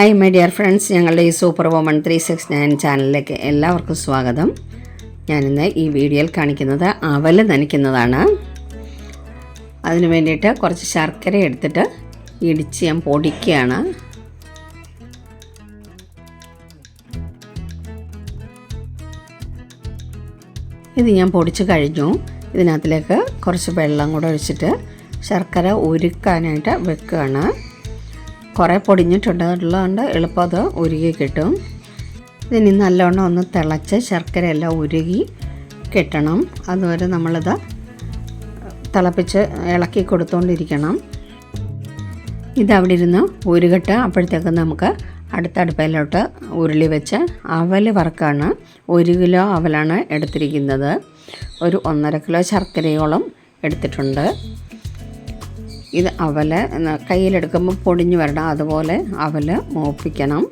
Hi my dear friends ഞങ്ങളുടെ ഈ super woman three six nine ചാനലിലേക്ക് എല്ലാവർക്കും സ്വാഗതം. ഞാനിന്ന് ഈ വീഡിയോയിൽ കാണിക്കുന്നത് അവൽ നനയ്ക്കുന്നതാണ്. അതിനു വേണ്ടിയിട്ട് കുറച്ച് ശർക്കര എടുത്തിട്ട് ഇടിച്ച് ഞാൻ പൊടിക്കുകയാണ്. ഇത് ഞാൻ പൊടിച്ച് കഴിഞ്ഞു. ഇതിനകത്തിലേക്ക് കുറച്ച് വെള്ളം കൂടെ ഒഴിച്ചിട്ട് ശർക്കര ഉരുക്കാനായിട്ട് വെക്കുകയാണ്. കുറേ പൊടിഞ്ഞിട്ടുണ്ട്. ഉള്ളതുകൊണ്ട് എളുപ്പം അത് ഉരുകി കിട്ടും. ഇതിനി നല്ലോണം ഒന്ന് തിളച്ച് ശർക്കര എല്ലാം ഉരുകി കിട്ടണം. അതുവരെ നമ്മളിത് തിളപ്പിച്ച് ഇളക്കി കൊടുത്തുകൊണ്ടിരിക്കണം ഇതവിടെ ഇരുന്ന് ഉരുകട്ട്. അപ്പോഴത്തേക്ക് നമുക്ക് അടുത്ത അടുപ്പയിലോട്ട് ഉരുളി വെച്ച് അവൽ വറക്കാണ്. ഒരു കിലോ അവലാണ് എടുത്തിരിക്കുന്നത്. ഒരു ഒന്നര കിലോ ശർക്കരയോളം എടുത്തിട്ടുണ്ട്. ഇത് അവൽ കയ്യിലെടുക്കുമ്പോൾ പൊടിഞ്ഞു വരണം അതുപോലെ അവൽ മൂപ്പിക്കണം.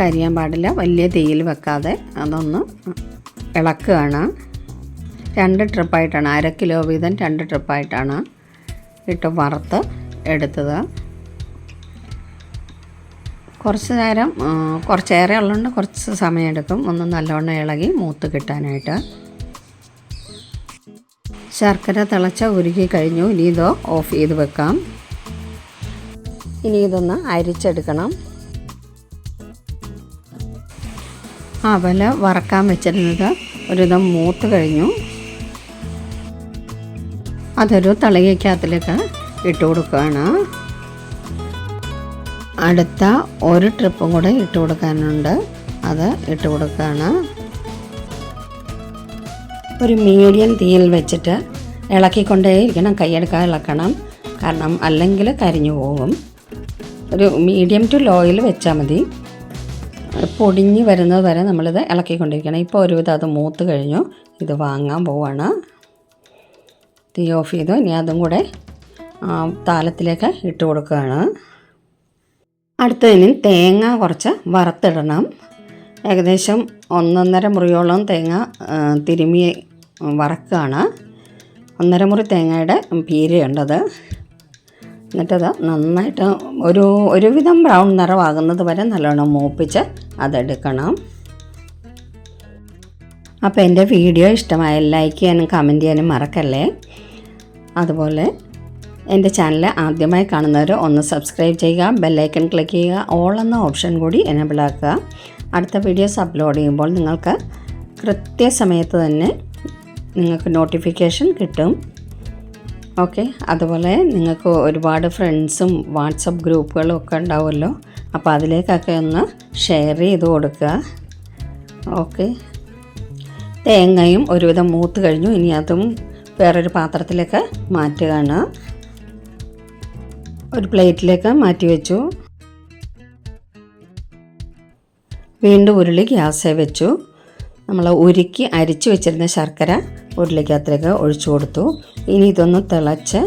കരിയാൻ പാടില്ല വലിയ തീയിൽ വെക്കാതെ അതൊന്ന് ഇളക്കുകയാണ്. രണ്ട് ട്രിപ്പായിട്ടാണ് അര കിലോ വീതം രണ്ട് ട്രിപ്പായിട്ടാണ് ഇട്ട് വറുത്ത് എടുത്തത്. കുറച്ച് നേരം കുറച്ചേറെ ഉള്ളതുകൊണ്ട് കുറച്ച് സമയമെടുക്കും ഒന്ന് നല്ലവണ്ണം ഇളകി മൂത്ത് കിട്ടാനായിട്ട്. ശർക്കര തിളച്ച ഉരുകി കഴിഞ്ഞു. ഇനി ഇതോ ഓഫ് ചെയ്ത് വെക്കാം. ഇനി ഇതൊന്ന് അരിച്ചെടുക്കണം. അവല വറക്കാൻ വെച്ചിരുന്നത് ഒരുവിധം മൂത്ത് കഴിഞ്ഞു. അതൊരു തളികയ്ക്കകത്തിലേക്ക് ഇട്ട് കൊടുക്കുകയാണ്. അടുത്ത ഒരു ട്രിപ്പും കൂടെ ഇട്ട് കൊടുക്കാനുണ്ട്. അത് ഇട്ട് കൊടുക്കുകയാണ്. ഒരു മീഡിയം തീയിൽ വെച്ചിട്ട് ഇളക്കിക്കൊണ്ടേയിരിക്കണം കൈയെടുക്കാതെ ഇളക്കണം. കാരണം അല്ലെങ്കിൽ കരിഞ്ഞു പോകും ഒരു മീഡിയം ടു ലോയിൽ വെച്ചാൽ മതി. പൊടിഞ്ഞ് വരുന്നത് വരെ നമ്മളിത് ഇളക്കിക്കൊണ്ടിരിക്കണം. ഇപ്പോൾ ഒരുവിധം അത് മൂത്ത് കഴിഞ്ഞു. ഇത് വാങ്ങാൻ പോവാണ്. തീ ഓഫ് ചെയ്തു. ഇനി അതും കൂടെ താലത്തിലേക്ക് ഇട്ട് കൊടുക്കുകയാണ്. അടുത്തതിന് തേങ്ങ കുറച്ച് വറുത്തിടണം. ഏകദേശം ഒന്നൊന്നര മുറിയോളം തേങ്ങ തിരുമി വറക്കുകയാണ്. ഒന്നര മുറി തേങ്ങയുടെ പീരയുണ്ടത്. എന്നിട്ടത് നന്നായിട്ട് ഒരു ഒരുവിധം ബ്രൗൺ നിറമാകുന്നത് വരെ നല്ലോണം മൂപ്പിച്ച് അതെടുക്കണം. അപ്പോൾ എന്റെ വീഡിയോ ഇഷ്ടമായ ലൈക്ക് ചെയ്യാനും കമന്റ് ചെയ്യാനും മറക്കല്ലേ? അതുപോലെ എന്റെ ചാനൽ ആദ്യമായി കാണുന്നവർ ഒന്ന് സബ്സ്ക്രൈബ് ചെയ്യുക ബെല്ലൈക്കൺ ക്ലിക്ക് ചെയ്യുക ഓൾ എന്ന ഓപ്ഷൻ കൂടി എനേബിൾ ആക്കുക. അടുത്ത വീഡിയോസ് അപ്ലോഡ് ചെയ്യുമ്പോൾ നിങ്ങൾക്ക് കൃത്യസമയത്ത് തന്നെ നിങ്ങൾക്ക് നോട്ടിഫിക്കേഷൻ കിട്ടും. ഓക്കെ അതുപോലെ നിങ്ങൾക്ക് ഒരുപാട് ഫ്രണ്ട്സും വാട്സപ്പ് ഗ്രൂപ്പുകളും ഒക്കെ ഉണ്ടാവുമല്ലോ. അപ്പോൾ അതിലേക്കൊക്കെ ഒന്ന് ഷെയർ ചെയ്ത് കൊടുക്കുക. ഓക്കെ തേങ്ങയും ഒരുവിധം മൂത്ത് കഴിഞ്ഞു. ഇനി അതും വേറൊരു പാത്രത്തിലേക്ക് മാറ്റുകയാണ്. ഒരു പ്ലേറ്റിലേക്ക് മാറ്റി വെച്ചു. വീണ്ടും ഉരുളി ഗ്യാസേ വെച്ചു. നമ്മൾ ഉരുക്കി അരിച്ചു വെച്ചിരുന്ന ശർക്കര ഉരുളിക്കകത്തേക്ക് ഒഴിച്ചു കൊടുത്തു. ഇനി ഇതൊന്ന് തിളച്ച്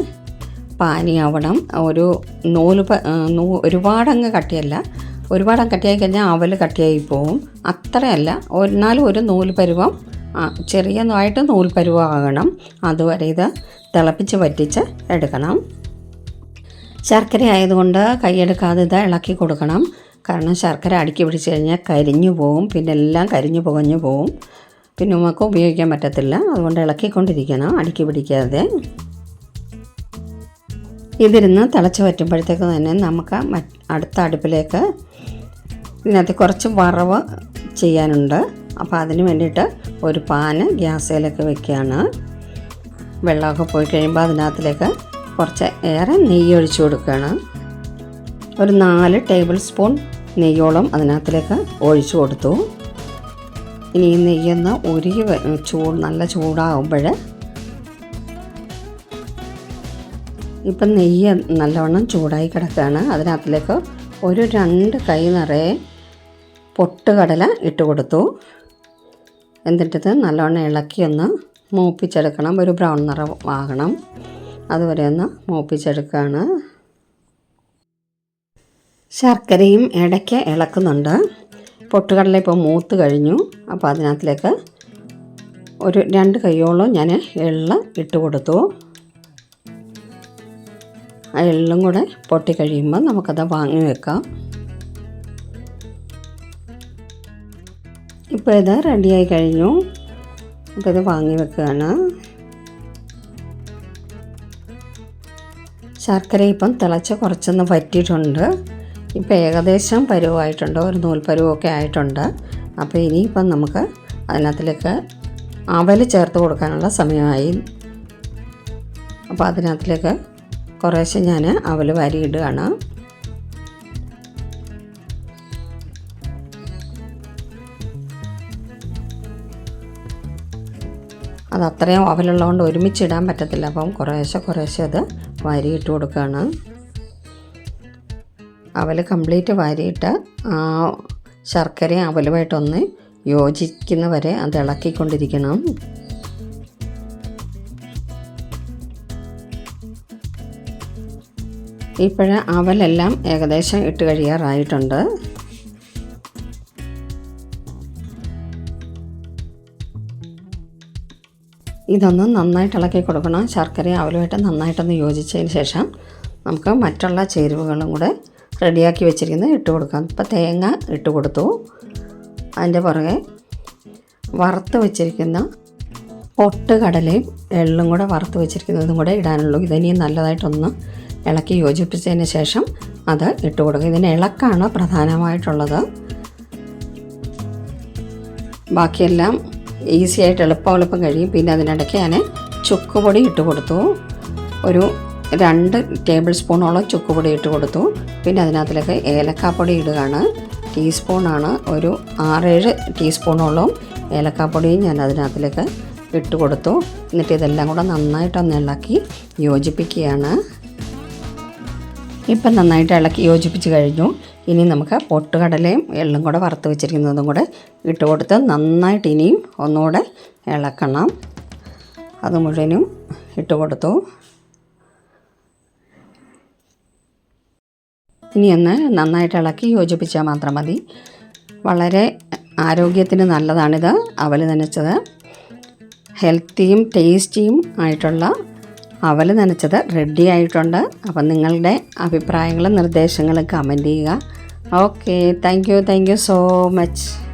പാനിയാവണം. ഒരു നൂൽ നൂ ഒരുപാടങ്ങ് കട്ടിയല്ല. ഒരുപാടങ്ങ് കട്ടിയായി കഴിഞ്ഞാൽ അവൽ കട്ടിയായി പോവും. അത്രയല്ല. എന്നാലും ഒരു നൂൽ പരുവം ചെറിയതായിട്ട് നൂൽ പരുവമാകണം അതുവരെ ഇത് തിളപ്പിച്ച് വറ്റിച്ച് എടുക്കണം. ശർക്കര ആയതുകൊണ്ട് കൈയെടുക്കാതെ ഇത് ഇളക്കി കൊടുക്കണം. കാരണം ശർക്കര അടുക്കി പിടിച്ച് കഴിഞ്ഞാൽ കരിഞ്ഞു പോവും. പിന്നെ എല്ലാം കരിഞ്ഞു പുകഞ്ഞു പോവും. പിന്നെ ഉമ്മക്ക് ഉപയോഗിക്കാൻ പറ്റത്തില്ല. അതുകൊണ്ട് ഇളക്കിക്കൊണ്ടിരിക്കണം അടുക്കി പിടിക്കാതെ. ഇതിരുന്ന് തിളച്ച് വറ്റുമ്പോഴത്തേക്ക് തന്നെ നമുക്ക് അടുത്ത അടുപ്പിലേക്ക് ഇതിനകത്ത് കുറച്ച് വറവ് ചെയ്യാനുണ്ട്. അപ്പോൾ അതിന് വേണ്ടിയിട്ട് ഒരു പാന് ഗ്യാസിലേക്ക് വെക്കുകയാണ്. വെള്ളമൊക്കെ പോയി കഴിയുമ്പോൾ അതിനകത്തിലേക്ക് കുറച്ച് ഏറെ നെയ്യ് ഒഴിച്ചു കൊടുക്കുകയാണ്. ഒരു നാല് ടേബിൾ സ്പൂൺ നെയ്യോളം അതിനകത്തിലേക്ക് ഒഴിച്ചു കൊടുത്തു. ഇനി ഈ നെയ്യൊന്ന് ഉരുകി ചൂട് നല്ല ചൂടാകുമ്പോൾ ഇപ്പം നെയ്യ് നല്ലവണ്ണം ചൂടായി കിടക്കുകയാണ്. അതിനകത്തിലേക്ക് ഒരു രണ്ട് കൈ നിറയെ പൊട്ടുകടല ഇട്ട് കൊടുത്തു. എന്നിട്ടിത് നല്ലവണ്ണം ഇളക്കി ഒന്ന് മൂപ്പിച്ചെടുക്കണം. ഒരു ബ്രൗൺ നിറം ആകണം. അതുവരെ ഒന്ന് മൂപ്പിച്ചെടുക്കുകയാണ്. ശർക്കരയും ഇടയ്ക്ക് ഇളക്കുന്നുണ്ട്. പൊട്ടുകടല ഇപ്പോൾ മൂത്ത് കഴിഞ്ഞു. അപ്പോൾ അതിനകത്തിലേക്ക് ഒരു രണ്ട് കൈയോളം ഞാൻ എള്ള് ഇട്ട് കൊടുത്തു. ആ എള്ളും കൂടെ പൊട്ടി കഴിയുമ്പോൾ നമുക്കത് വാങ്ങി വെക്കാം. ഇപ്പോൾ ഇത് റെഡിയായി കഴിഞ്ഞു. അപ്പോൾ ഇത് വാങ്ങി വെക്കുകയാണ്. ശർക്കര ഇപ്പം തിളച്ച് കുറച്ചൊന്ന് പറ്റിയിട്ടുണ്ട് ഇപ്പം ഏകദേശം പരുവായിട്ടുണ്ട്? ഒരു നൂൽ പരുവൊക്കെ ആയിട്ടുണ്ട്. അപ്പോൾ ഇനിയിപ്പം നമുക്ക് അതിനകത്തിലേക്ക് അവൽ ചേർത്ത് കൊടുക്കാനുള്ള സമയമായി. അപ്പോൾ അതിനകത്തിലേക്ക് കുറേശ്ശെ ഞാൻ അവൽ വാരിയിടുകയാണ് അത് അത്രയും അവലുള്ളതുകൊണ്ട് ഒരുമിച്ചിടാൻ പറ്റത്തില്ല. അപ്പം കുറേശ്ശെ കുറേശ്ശെ അത് വാരിയിട്ട് കൊടുക്കുകയാണ്. അവൽ കംപ്ലീറ്റ് വാരിയിട്ട് ആ ശർക്കര അവലുമായിട്ടൊന്ന് യോജിക്കുന്നവരെ അത് ഇളക്കിക്കൊണ്ടിരിക്കണം. ഇപ്പോഴ അവലെല്ലാം ഏകദേശം ഇട്ട് കഴിയാറായിട്ടുണ്ട്. ഇതൊന്ന് നന്നായിട്ട് ഇളക്കി കൊടുക്കണം. ശർക്കര അവലുമായിട്ട് നന്നായിട്ടൊന്ന് യോജിച്ചതിന് ശേഷം നമുക്ക് മറ്റുള്ള ചേരുവകളും കൂടെ റെഡിയാക്കി വെച്ചിരിക്കുന്നത് ഇട്ട് കൊടുക്കാം. ഇപ്പോൾ തേങ്ങ ഇട്ട് കൊടുത്തു. അതിന്റെ പുറകെ വറുത്ത് വെച്ചിരിക്കുന്ന പൊട്ട് കടലയും എള്ളും കൂടെ വറുത്ത് വെച്ചിരിക്കുന്നതും കൂടെ ഇടാനുള്ളൂ. ഇതിനി നല്ലതായിട്ടൊന്ന് ഇളക്കി യോജിപ്പിച്ചതിന് ശേഷം അത് ഇട്ട് കൊടുക്കുക ഇതിന് ഇളക്കാണ് പ്രധാനമായിട്ടുള്ളത്. ബാക്കിയെല്ലാം ഈസി ആയിട്ട് എളുപ്പം എളുപ്പം കഴിയും. പിന്നെ അതിനിടയ്ക്ക് ഞാൻ ചുക്കുപൊടി ഇട്ട് കൊടുത്തു. ഒരു രണ്ട് ടേബിൾ സ്പൂണോളം ചുക്കുപൊടി ഇട്ട് കൊടുത്തു. പിന്നെ അതിനകത്തിലേക്ക് ഏലക്കാപ്പൊടി ഇടുകയാണ്. ടീസ്പൂണാണ് ഒരു ആറേഴ് ടീസ്പൂണോളം ഏലക്കാപ്പൊടിയും ഞാൻ അതിനകത്തിലേക്ക് ഇട്ട് കൊടുത്തു. എന്നിട്ട് ഇതെല്ലാം കൂടെ നന്നായിട്ടൊന്ന് ഇളക്കി യോജിപ്പിക്കുകയാണ്. ഇപ്പം നന്നായിട്ട് ഇളക്കി യോജിപ്പിച്ച് കഴിഞ്ഞു. ഇനി നമുക്ക് പൊട്ടുകടലയും എള്ളും കൂടെ വറുത്ത് വെച്ചിരിക്കുന്നതും കൂടെ ഇട്ട് കൊടുത്ത് നന്നായിട്ട് ഇനിയും ഒന്നുകൂടെ ഇളക്കണം. അത് മുഴുവനും ഇട്ട് കൊടുത്തു. ഇനി ഒന്ന് നന്നായിട്ട് ഇളക്കി യോജിപ്പിച്ചാൽ മാത്രം മതി. വളരെ ആരോഗ്യത്തിന് നല്ലതാണിത്. അവൽ നനച്ചത്. ഹെൽത്തിയും ടേസ്റ്റിയും ആയിട്ടുള്ള അവൽ നനച്ചത് റെഡി ആയിട്ടുണ്ട്. അപ്പം നിങ്ങളുടെ അഭിപ്രായങ്ങളും നിർദ്ദേശങ്ങളും കമന്റ് ചെയ്യുക. Okay. Thank you. Thank you so much.